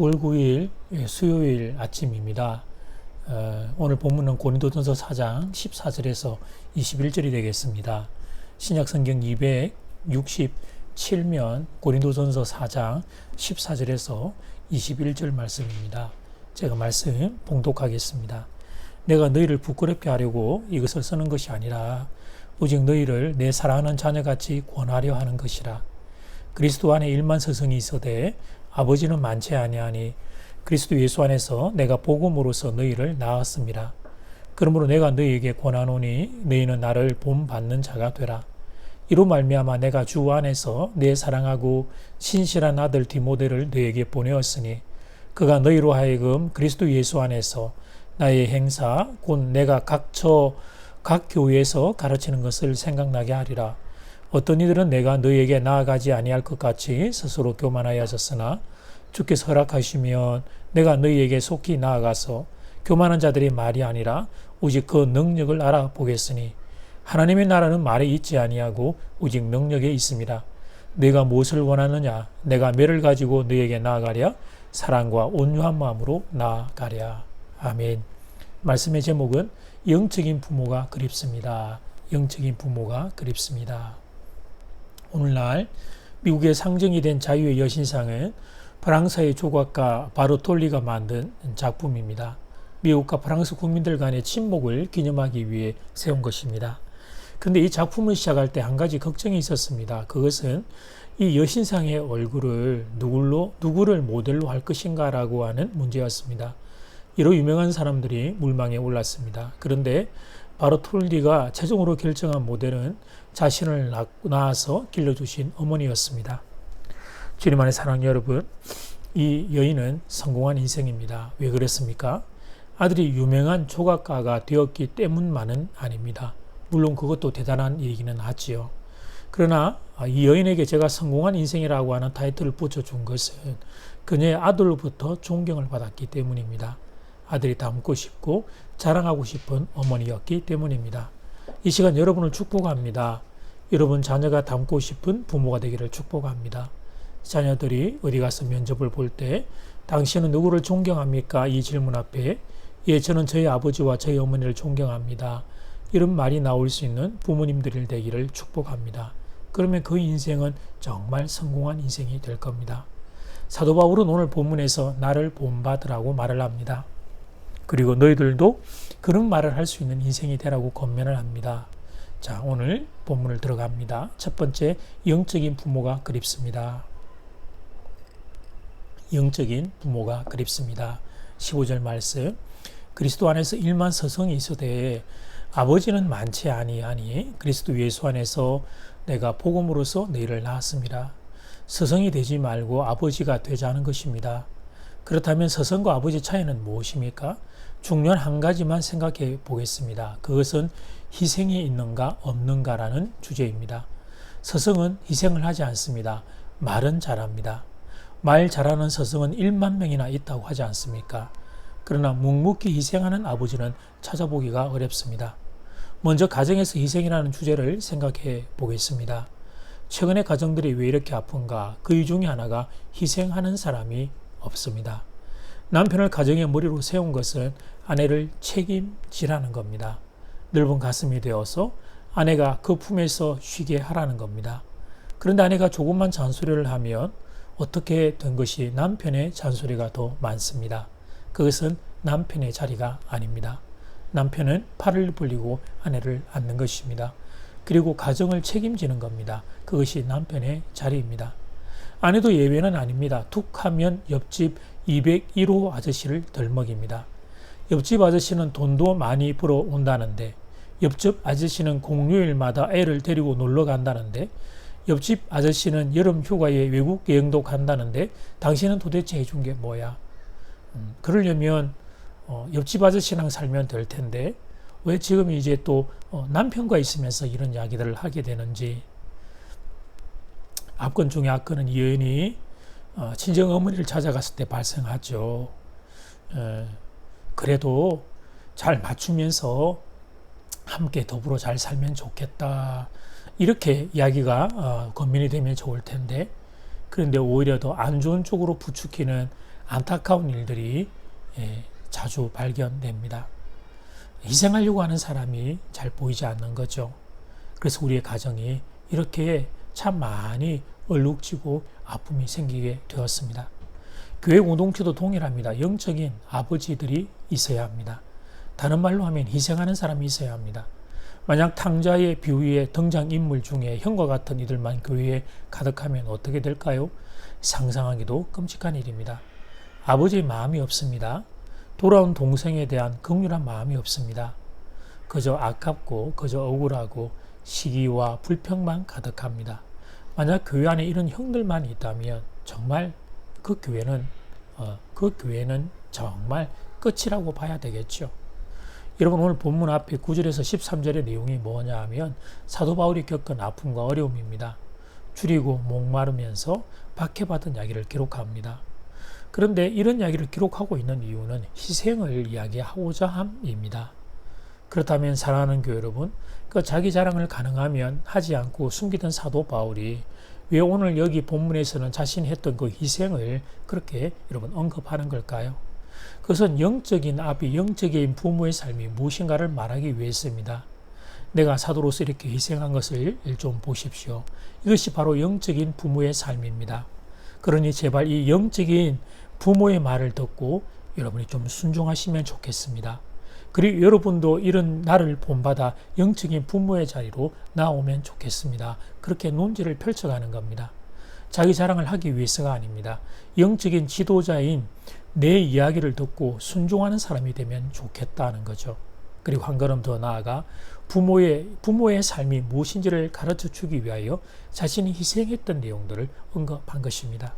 9월 9일 예, 수요일 아침입니다. 어, 오늘 본문은 고린도전서 4장 14절에서 21절이 되겠습니다. 신약 성경 267면 고린도전서 4장 14절에서 21절 말씀입니다. 제가 말씀 봉독하겠습니다. 내가 너희를 부끄럽게 하려고 이것을 쓰는 것이 아니라 오직 너희를 내 사랑하는 자녀같이 권하려 하는 것이라. 그리스도 안에 일만 서성이 있어되 아버지는 많지 아니하니 그리스도 예수 안에서 내가 복음으로서 너희를 낳았습니다. 그러므로 내가 너희에게 권하노니 너희는 나를 본받는 자가 되라. 이로 말미암아 내가 주 안에서 내 사랑하고 신실한 아들 디모데를 너희에게 보내었으니 그가 너희로 하여금 그리스도 예수 안에서 나의 행사 곧 내가 각처 각 교회에서 가르치는 것을 생각나게 하리라. 어떤 이들은 내가 너희에게 나아가지 아니할 것 같이 스스로 교만하여졌으나 주께서 허락하시면 내가 너희에게 속히 나아가서 교만한 자들의 말이 아니라 오직 그 능력을 알아보겠으니 하나님의 나라는 말에 있지 아니하고 오직 능력에 있습니다. 내가 무엇을 원하느냐? 내가 매를 가지고 너희에게 나아가랴? 사랑과 온유한 마음으로 나아가랴. 아멘. 말씀의 제목은 영적인 부모가 그립습니다. 영적인 부모가 그립습니다. 오늘날 미국의 상징이 된 자유의 여신상은 프랑스의 조각가 바로톨리가 만든 작품입니다. 미국과 프랑스 국민들 간의 친목을 기념하기 위해 세운 것입니다. 근데 이 작품을 시작할 때 한 가지 걱정이 있었습니다. 그것은 이 여신상의 얼굴을 누굴로, 누구를 모델로 할 것인가 라고 하는 문제였습니다. 이로 유명한 사람들이 물망에 올랐습니다. 그런데 바로톨리가 최종으로 결정한 모델은 자신을 낳아서 길러주신 어머니였습니다. 주님 안의 사랑 여러분, 이 여인은 성공한 인생입니다. 왜 그랬습니까? 아들이 유명한 조각가가 되었기 때문만은 아닙니다. 물론 그것도 대단한 얘기는 하지요. 그러나 이 여인에게 제가 성공한 인생이라고 하는 타이틀을 붙여준 것은 그녀의 아들로부터 존경을 받았기 때문입니다. 아들이 닮고 싶고 자랑하고 싶은 어머니였기 때문입니다. 이 시간 여러분을 축복합니다. 여러분 자녀가 닮고 싶은 부모가 되기를 축복합니다. 자녀들이 어디 가서 면접을 볼 때 당신은 누구를 존경합니까? 이 질문 앞에 예, 저는 저희 아버지와 저희 어머니를 존경합니다. 이런 말이 나올 수 있는 부모님들이 되기를 축복합니다. 그러면 그 인생은 정말 성공한 인생이 될 겁니다. 사도 바울은 오늘 본문에서 나를 본받으라고 말을 합니다. 그리고 너희들도 그런 말을 할 수 있는 인생이 되라고 권면을 합니다. 자, 오늘 본문을 들어갑니다. 첫 번째, 영적인 부모가 그립습니다. 영적인 부모가 그립습니다. 15절 말씀. 그리스도 안에서 일만 서성이 있어되 아버지는 많지 아니하니 그리스도 예수 안에서 내가 복음으로서 너희를 낳았습니다. 서성이 되지 말고 아버지가 되자는 것입니다. 그렇다면 서성과 아버지 차이는 무엇입니까? 중요한 한 가지만 생각해 보겠습니다. 그것은 희생이 있는가 없는가라는 주제입니다. 서성은 희생을 하지 않습니다. 말은 잘합니다. 말 잘하는 서성은 1만 명이나 있다고 하지 않습니까? 그러나 묵묵히 희생하는 아버지는 찾아보기가 어렵습니다. 먼저 가정에서 희생이라는 주제를 생각해 보겠습니다. 최근에 가정들이 왜 이렇게 아픈가? 그 중에 하나가 희생하는 사람이 없습니다. 남편을 가정의 머리로 세운 것은 아내를 책임지라는 겁니다. 넓은 가슴이 되어서 아내가 그 품에서 쉬게 하라는 겁니다. 그런데 아내가 조금만 잔소리를 하면 어떻게 된 것이 남편의 잔소리가 더 많습니다. 그것은 남편의 자리가 아닙니다. 남편은 팔을 벌리고 아내를 안는 것입니다. 그리고 가정을 책임지는 겁니다. 그것이 남편의 자리입니다. 아내도 예외는 아닙니다. 툭 하면 옆집 201호 아저씨를 덜먹입니다. 옆집 아저씨는 돈도 많이 벌어 온다는데 옆집 아저씨는 공휴일마다 애를 데리고 놀러 간다는데 옆집 아저씨는 여름 휴가에 외국 여행도 간다는데 당신은 도대체 해준 게 뭐야? 음, 그러려면 어, 옆집 아저씨랑 살면 될 텐데 왜 지금 이제 또 어, 남편과 있으면서 이런 이야기들을 하게 되는지 앞건 중에 앞건은 이 여인이 어, 친정 어머니를 찾아갔을 때 발생하죠. 에, 그래도 잘 맞추면서 함께 더불어 잘 살면 좋겠다. 이렇게 이야기가 어, 건면이 되면 좋을 텐데 그런데 오히려 더 안 좋은 쪽으로 부추기는 안타까운 일들이 예, 자주 발견됩니다. 희생하려고 하는 사람이 잘 보이지 않는 거죠. 그래서 우리의 가정이 이렇게 참 많이 얼룩지고 아픔이 생기게 되었습니다. 교회 공동체도 동일합니다. 영적인 아버지들이 있어야 합니다. 다른 말로 하면 희생하는 사람이 있어야 합니다. 만약 탕자의 비유의 등장인물 중에 형과 같은 이들만 교회에 가득하면 어떻게 될까요? 상상하기도 끔찍한 일입니다. 아버지의 마음이 없습니다. 돌아온 동생에 대한 극률한 마음이 없습니다. 그저 아깝고 그저 억울하고 시기와 불평만 가득합니다. 만약 교회 안에 이런 형들만 있다면 정말 그 교회는 어, 그 교회는 정말 끝이라고 봐야 되겠죠. 여러분 오늘 본문 앞에 9절에서 13절의 내용이 뭐냐 하면 사도 바울이 겪은 아픔과 어려움입니다. 줄이고 목마르면서 박해받은 이야기를 기록합니다. 그런데 이런 이야기를 기록하고 있는 이유는 희생을 이야기하고자 함입니다. 그렇다면 사랑하는 교회 여러분, 그 자기 자랑을 가능하면 하지 않고 숨기던 사도 바울이 왜 오늘 여기 본문에서는 자신이 했던 그 희생을 그렇게 여러분 언급하는 걸까요? 그것은 영적인 아비, 영적인 부모의 삶이 무엇인가를 말하기 위해서입니다. 내가 사도로서 이렇게 희생한 것을 좀 보십시오. 이것이 바로 영적인 부모의 삶입니다. 그러니 제발 이 영적인 부모의 말을 듣고 여러분이 좀 순종하시면 좋겠습니다. 그리고 여러분도 이런 나를 본받아 영적인 부모의 자리로 나오면 좋겠습니다. 그렇게 논지를 펼쳐가는 겁니다. 자기 자랑을 하기 위해서가 아닙니다. 영적인 지도자인 내 이야기를 듣고 순종하는 사람이 되면 좋겠다는 거죠. 그리고 한 걸음 더 나아가 부모의 부모의 삶이 무엇인지를 가르쳐 주기 위하여 자신이 희생했던 내용들을 언급한 것입니다.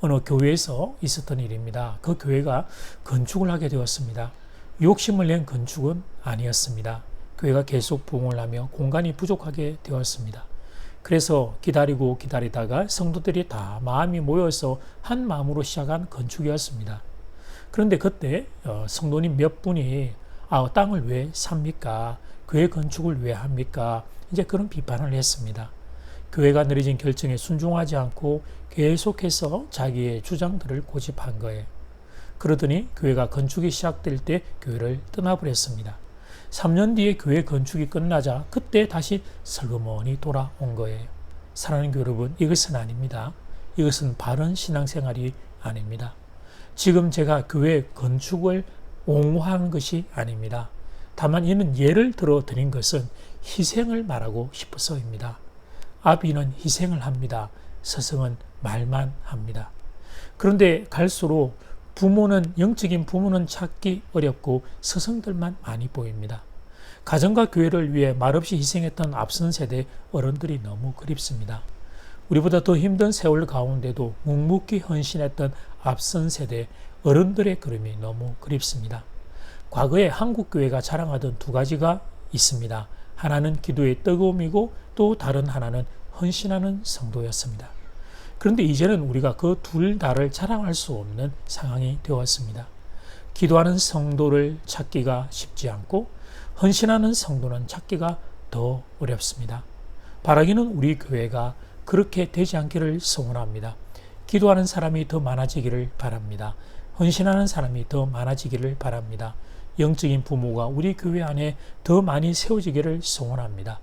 어느 교회에서 있었던 일입니다. 그 교회가 건축을 하게 되었습니다. 욕심을 낸 건축은 아니었습니다. 교회가 계속 부흥을 하며 공간이 부족하게 되었습니다. 그래서 기다리고 기다리다가 성도들이 다 마음이 모여서 한 마음으로 시작한 건축이었습니다. 그런데 그때 어, 성도님 몇 분이 아, 땅을 왜 삽니까? 교회 건축을 왜 합니까? 이제 그런 비판을 했습니다. 교회가 내려진 결정에 순종하지 않고 계속해서 자기의 주장들을 고집한 거예요. 그러더니 교회가 건축이 시작될 때 교회를 떠나버렸습니다. 3년 뒤에 교회 건축이 끝나자 그때 다시 슬그머니 돌아온 거예요. 사랑하는 여러분, 이것은 아닙니다. 이것은 바른 신앙생활이 아닙니다. 지금 제가 교회 건축을 옹호하는 것이 아닙니다. 다만 이는 예를 들어 드린 것은 희생을 말하고 싶어서입니다. 아비는 희생을 합니다. 스승은 말만 합니다. 그런데 갈수록 부모는 영적인 부모는 찾기 어렵고 스승들만 많이 보입니다. 가정과 교회를 위해 말없이 희생했던 앞선 세대 어른들이 너무 그립습니다. 우리보다 더 힘든 세월 가운데도 묵묵히 헌신했던 앞선 세대 어른들의 그림이 너무 그립습니다. 과거에 한국 교회가 자랑하던 두 가지가 있습니다. 하나는 기도의 뜨거움이고 또 다른 하나는 헌신하는 성도였습니다. 그런데 이제는 우리가 그 둘 다를 자랑할 수 없는 상황이 되었습니다. 기도하는 성도를 찾기가 쉽지 않고 헌신하는 성도는 찾기가 더 어렵습니다. 바라기는 우리 교회가 그렇게 되지 않기를 소원합니다. 기도하는 사람이 더 많아지기를 바랍니다. 헌신하는 사람이 더 많아지기를 바랍니다. 영적인 부모가 우리 교회 안에 더 많이 세워지기를 소원합니다.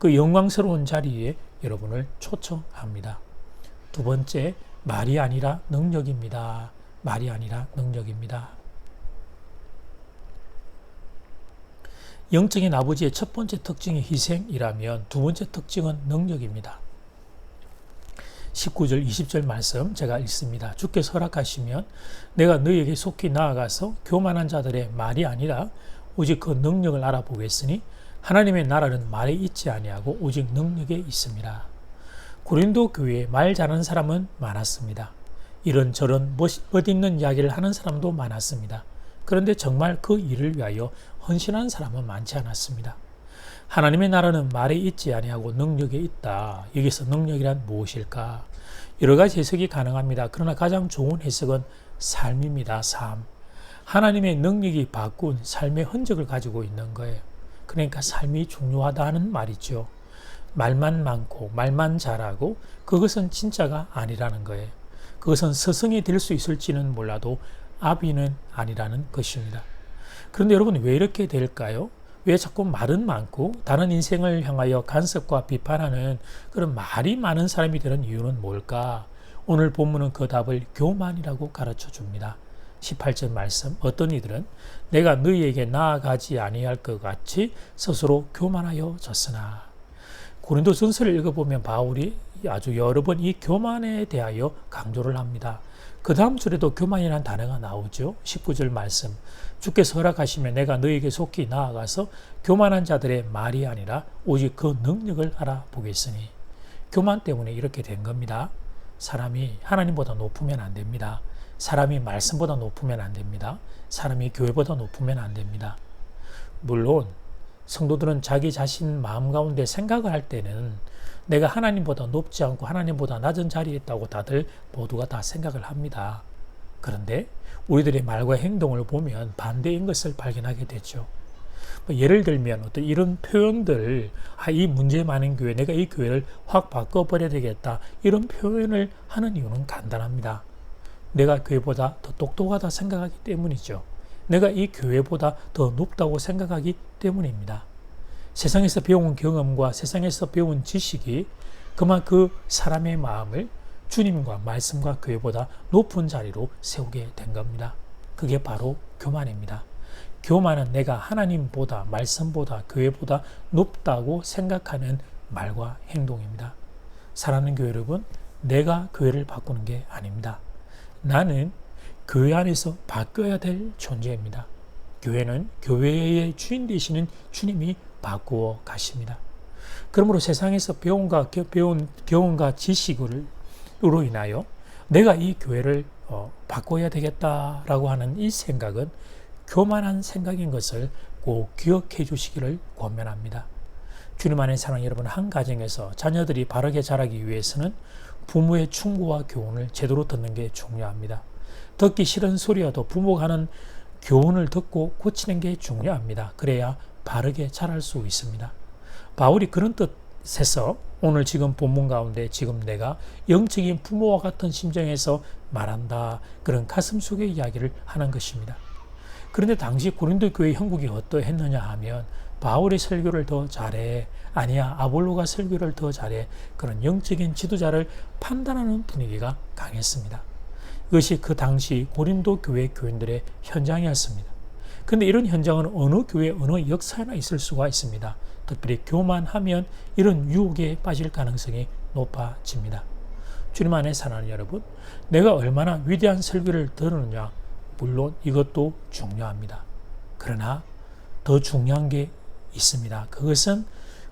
그 영광스러운 자리에 여러분을 초청합니다. 두 번째, 말이 아니라 능력입니다. 말이 아니라 능력입니다. 영적인 아버지의 첫 번째 특징이 희생이라면 두 번째 특징은 능력입니다. 19절 20절 말씀 제가 읽습니다. 주께서 허락하시면 내가 너희에게 속히 나아가서 교만한 자들의 말이 아니라 오직 그 능력을 알아보겠으니 하나님의 나라는 말에 있지 아니하고 오직 능력에 있습니다. 고린도 교회에 말 잘하는 사람은 많았습니다. 이런저런 멋있는 이야기를 하는 사람도 많았습니다. 그런데 정말 그 일을 위하여 헌신한 사람은 많지 않았습니다. 하나님의 나라는 말에 있지 아니하고 능력에 있다. 여기서 능력이란 무엇일까? 여러 가지 해석이 가능합니다. 그러나 가장 좋은 해석은 삶입니다. 삶. 하나님의 능력이 바꾼 삶의 흔적을 가지고 있는 거예요. 그러니까 삶이 중요하다는 말이죠. 말만 많고 말만 잘하고 그것은 진짜가 아니라는 거예요. 그것은 스승이 될 수 있을지는 몰라도 아비는 아니라는 것입니다. 그런데 여러분 왜 이렇게 될까요? 왜 자꾸 말은 많고 다른 인생을 향하여 간섭과 비판하는 그런 말이 많은 사람이 되는 이유는 뭘까? 오늘 본문은 그 답을 교만이라고 가르쳐 줍니다. 18절 말씀 어떤 이들은 내가 너희에게 나아가지 아니할 것 같이 스스로 교만하여 졌으나 고린도 전서를 읽어보면 바울이 아주 여러 번 이 교만에 대하여 강조를 합니다. 그 다음 줄에도 교만이라는 단어가 나오죠. 19절 말씀. 주께서 허락하시면 내가 너에게 속히 나아가서 교만한 자들의 말이 아니라 오직 그 능력을 알아보겠으니. 교만 때문에 이렇게 된 겁니다. 사람이 하나님보다 높으면 안 됩니다. 사람이 말씀보다 높으면 안 됩니다. 사람이 교회보다 높으면 안 됩니다. 물론 성도들은 자기 자신 마음 가운데 생각을 할 때는 내가 하나님보다 높지 않고 하나님보다 낮은 자리에 있다고 다들 모두가 다 생각을 합니다. 그런데 우리들의 말과 행동을 보면 반대인 것을 발견하게 되죠. 뭐 예를 들면 어떤 이런 표현들, 아, 이 문제 많은 교회, 내가 이 교회를 확 바꿔버려야 되겠다. 이런 표현을 하는 이유는 간단합니다. 내가 교회보다 더 똑똑하다 생각하기 때문이죠. 내가 이 교회보다 더 높다고 생각하기 때문입니다. 세상에서 배운 경험과 세상에서 배운 지식이 그만 그 사람의 마음을 주님과 말씀과 교회보다 높은 자리로 세우게 된 겁니다. 그게 바로 교만입니다. 교만은 내가 하나님보다 말씀보다 교회보다 높다고 생각하는 말과 행동입니다. 사랑하는 교회 여러분, 내가 교회를 바꾸는 게 아닙니다. 나는 교회 안에서 바뀌어야 될 존재입니다. 교회는 교회의 주인 되시는 주님이 바꾸어 가십니다. 그러므로 세상에서 배움과 배운 경험과 지식으로 인하여 내가 이 교회를 어, 바꿔야 되겠다라고 하는 이 생각은 교만한 생각인 것을 꼭 기억해 주시기를 권면합니다. 주님 안에 사랑 여러분 한 가정에서 자녀들이 바르게 자라기 위해서는 부모의 충고와 교훈을 제대로 듣는 게 중요합니다. 듣기 싫은 소리여도 부모가 하는 교훈을 듣고 고치는 게 중요합니다. 그래야 바르게 자랄 수 있습니다. 바울이 그런 뜻에서 오늘 지금 본문 가운데 지금 내가 영적인 부모와 같은 심정에서 말한다. 그런 가슴 속의 이야기를 하는 것입니다. 그런데 당시 고린도 교회 형국이 어떠했느냐 하면 바울의 설교를 더 잘해. 아니야, 아볼로가 설교를 더 잘해. 그런 영적인 지도자를 판단하는 분위기가 강했습니다. 이것이 그 당시 고린도 교회 교인들의 현장이었습니다. 근데 이런 현장은 어느 교회, 어느 역사에나 있을 수가 있습니다. 특별히 교만하면 이런 유혹에 빠질 가능성이 높아집니다. 주님 안에 사는 여러분, 내가 얼마나 위대한 설교를 들었느냐, 물론 이것도 중요합니다. 그러나 더 중요한 게 있습니다. 그것은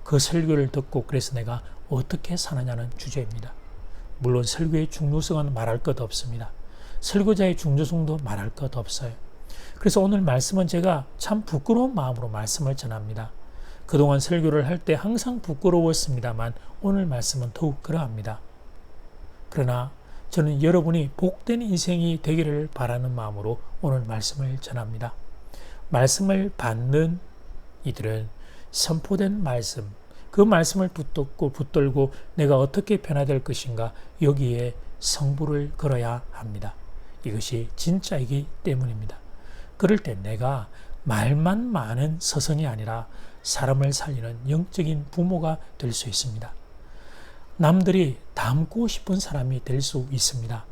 그 설교를 듣고 그래서 내가 어떻게 사느냐는 주제입니다. 물론 설교의 중요성은 말할 것 없습니다. 설교자의 중요성도 말할 것 없어요. 그래서 오늘 말씀은 제가 참 부끄러운 마음으로 말씀을 전합니다. 그동안 설교를 할 때 항상 부끄러웠습니다만 오늘 말씀은 더욱 그러합니다. 그러나 저는 여러분이 복된 인생이 되기를 바라는 마음으로 오늘 말씀을 전합니다. 말씀을 받는 이들은 선포된 말씀, 그 말씀을 붙들고 붙들고 내가 어떻게 변화될 것인가 여기에 성부를 걸어야 합니다. 이것이 진짜이기 때문입니다. 그럴 때 내가 말만 많은 서선이 아니라 사람을 살리는 영적인 부모가 될 수 있습니다. 남들이 닮고 싶은 사람이 될 수 있습니다.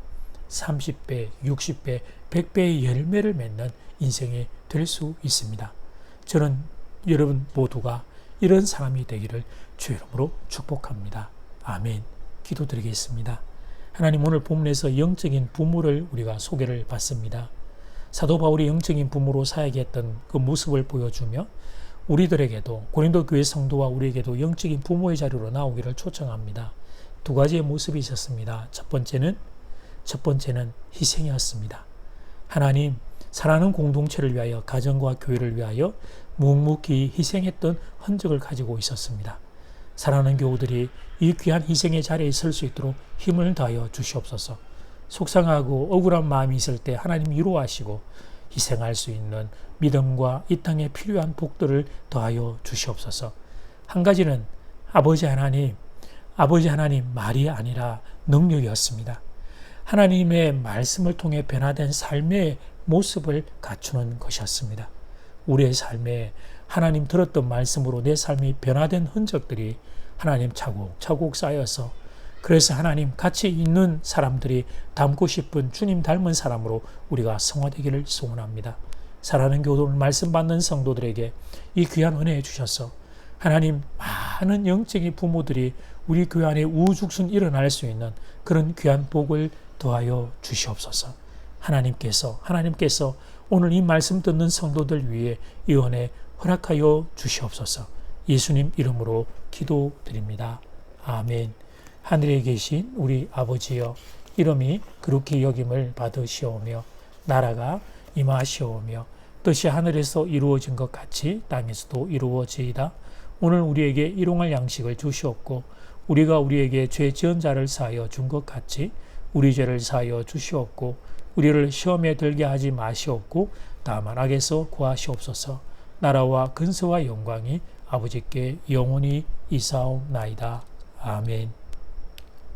30배, 60배, 100배의 열매를 맺는 인생이 될 수 있습니다. 저는 여러분 모두가 이런 사람이 되기를 주 이름으로 축복합니다. 아멘. 기도드리겠습니다. 하나님 오늘 본문에서 영적인 부모를 우리가 소개를 받습니다. 사도 바울이 영적인 부모로 사역했던 그 모습을 보여주며 우리들에게도 고린도 교회 성도와 우리에게도 영적인 부모의 자리로 나오기를 초청합니다. 두 가지의 모습이 있었습니다. 첫 번째는 첫 번째는 희생이었습니다. 하나님 사랑하는 공동체를 위하여 가정과 교회를 위하여 묵묵히 희생했던 흔적을 가지고 있었습니다. 사랑하는 교우들이 이 귀한 희생의 자리에 설 수 있도록 힘을 다하여 주시옵소서. 속상하고 억울한 마음이 있을 때 하나님 위로하시고 희생할 수 있는 믿음과 이 땅에 필요한 복들을 더하여 주시옵소서. 한 가지는 아버지 하나님, 아버지 하나님 말이 아니라 능력이었습니다. 하나님의 말씀을 통해 변화된 삶의 모습을 갖추는 것이었습니다. 우리의 삶에 하나님 들었던 말씀으로 내 삶이 변화된 흔적들이 하나님 차곡차곡 쌓여서 그래서 하나님 같이 있는 사람들이 닮고 싶은 주님 닮은 사람으로 우리가 성화되기를 소원합니다. 사랑하는 교도를 말씀 받는 성도들에게 이 귀한 은혜 주셔서 하나님 많은 영적인 부모들이 우리 교회 안에 우죽순 일어날 수 있는 그런 귀한 복을 더하여 주시옵소서. 하나님께서 하나님께서 오늘 이 말씀 듣는 성도들 위해 이 은혜 허락하여 주시옵소서. 예수님 이름으로 기도드립니다. 아멘. 하늘에 계신 우리 아버지여 이름이 그렇게 여김을 받으시오며 나라가 임하시오며 뜻이 하늘에서 이루어진 것 같이 땅에서도 이루어지이다. 오늘 우리에게 일용할 양식을 주시옵고 우리가 우리에게 죄 지은 자를 사하여 준 것 같이 우리 죄를 사하여 주시옵고 우리를 시험에 들게 하지 마시옵고 다만 악에서 구하시옵소서. 나라와 근세와 영광이 아버지께 영원히 이사옵나이다. 아멘.